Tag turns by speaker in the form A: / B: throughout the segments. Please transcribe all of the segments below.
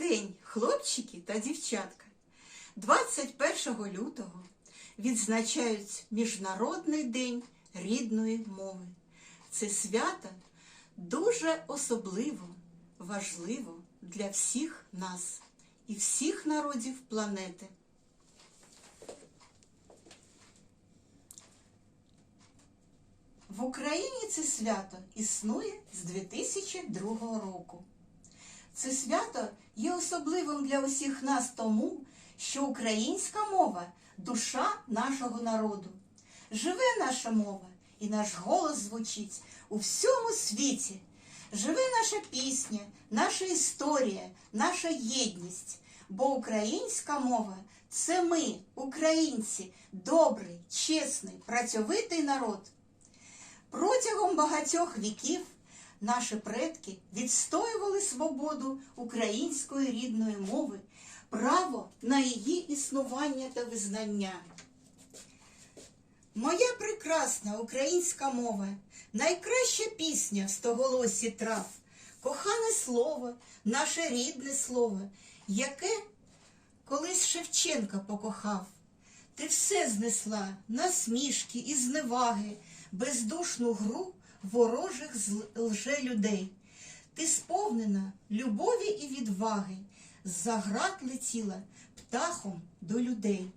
A: день, хлопчики та дівчатка. 21 лютого відзначають Міжнародний день рідної мови. Це свято дуже особливо, важливо для всіх нас і всіх народів планети. В Україні це свято існує з 2002 року. Це свято є особливим для усіх нас тому, що українська мова душа нашого народу. Живе наша мова, і наш голос звучить у всьому світі. Живе наша пісня, наша історія, наша єдність. Бо українська мова це ми, українці, добрий, чесний, працьовитий народ. Протягом багатьох віків наші предки відстоювали свободу української рідної мови, право на її існування та визнання. Моя прекрасна українська мова, найкраща пісня в стоголосі трав, кохане слово, наше рідне слово, яке колись Шевченка покохав. Ти все знесла насмішки і зневаги, бездушну гру ворожих лже людей. Ти сповнена любові і відваги, з-за град летіла птахом до людей.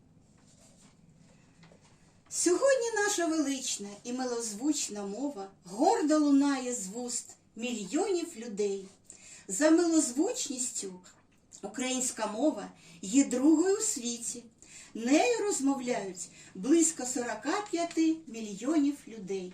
A: Сьогодні наша велична і милозвучна мова гордо лунає з вуст мільйонів людей. За милозвучністю українська мова є другою у світі. Нею розмовляють близько 45 мільйонів людей.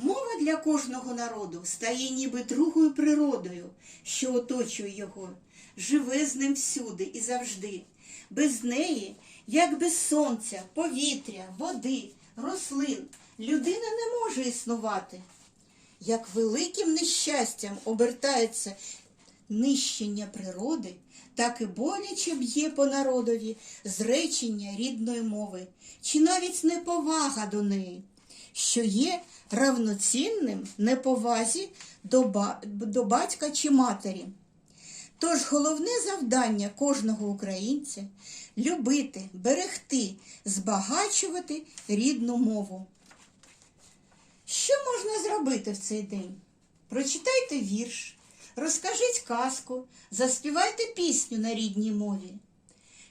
A: Мова для кожного народу стає ніби другою природою, що оточує його, живе з ним всюди і завжди. Без неї, як без сонця, повітря, води, рослин, людина не може існувати. Як великим нещастям обертається нищення природи, так і боляче б'є по народові зречення рідної мови, чи навіть неповага до неї, що є равноцінним неповазі до, ба... до батька чи матері. Тож головне завдання кожного українця любити, берегти, збагачувати рідну мову. Що можна зробити в цей день? Прочитайте вірш, розкажіть казку, заспівайте пісню на рідній мові.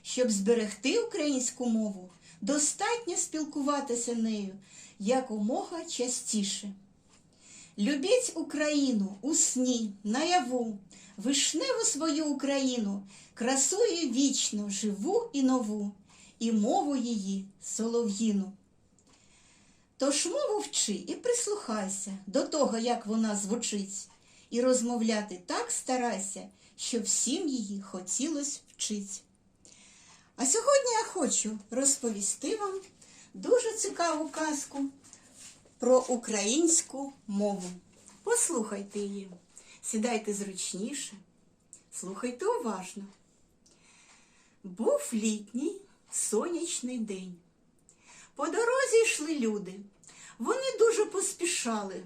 A: Щоб зберегти українську мову, достатньо спілкуватися нею якомога частіше. Любіть Україну у сні, наяву, вишневу свою Україну, красою вічно, живу і нову, і мову її солов'їну. Тож мову вчи і прислухайся до того, як вона звучить, і розмовляти так старайся, щоб всім її хотілось вчить. А сьогодні я хочу розповісти вам дуже цікаву казку про українську мову. Послухайте її, сідайте зручніше, слухайте уважно. Був літній сонячний день. По дорозі йшли люди. Вони дуже поспішали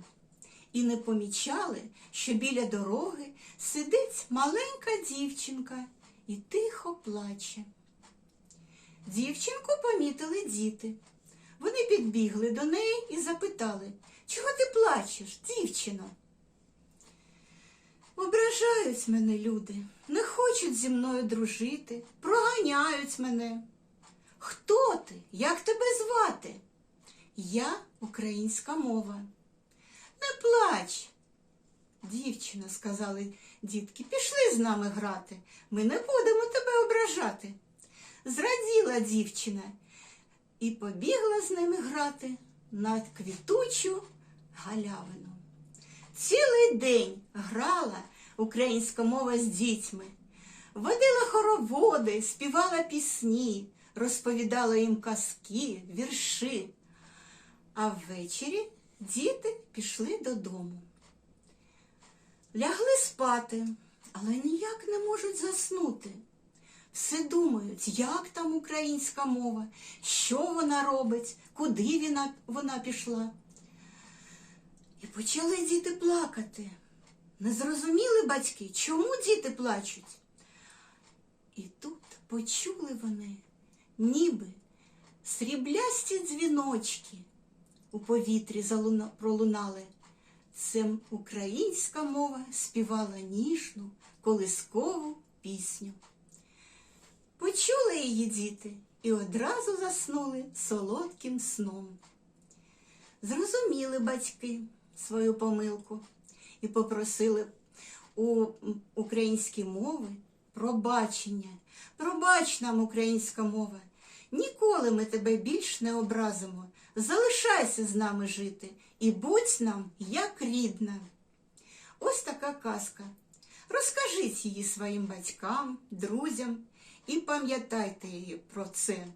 A: і не помічали, що біля дороги сидить маленька дівчинка і тихо плаче. Дівчинку помітили діти. Підбігли до неї і запитали, чого ти плачеш, дівчино? Ображають мене люди, не хочуть зі мною дружити, проганяють мене. Хто ти? Як тебе звати? Я українська мова. Не плач. Дівчина, сказали дітки, пішли з нами грати. Ми не будемо тебе ображати. Зраділа дівчина і побігла з ними грати на квітучу галявину. Цілий день грала українська мова з дітьми, водила хороводи, співала пісні, розповідала їм казки, вірші. А ввечері діти пішли додому. Лягли спати, але ніяк не можуть заснути. Все думають, як там українська мова, що вона робить, куди вона, вона пішла. І почали діти плакати. Не зрозуміли батьки, чому діти плачуть. І тут почули вони, ніби сріблясті дзвіночки у повітрі пролунали. Це українська мова співала ніжну колискову пісню. Почули її діти і одразу заснули солодким сном. Зрозуміли батьки свою помилку і попросили у українській мови пробачення. Пробач нам, українська мова. Ніколи ми тебе більш не образимо. Залишайся з нами жити і будь нам як рідна. Ось така казка. Розкажіть її своїм батькам, друзям і пам'ятайте про це.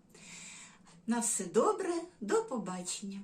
A: На все добре, до побачення.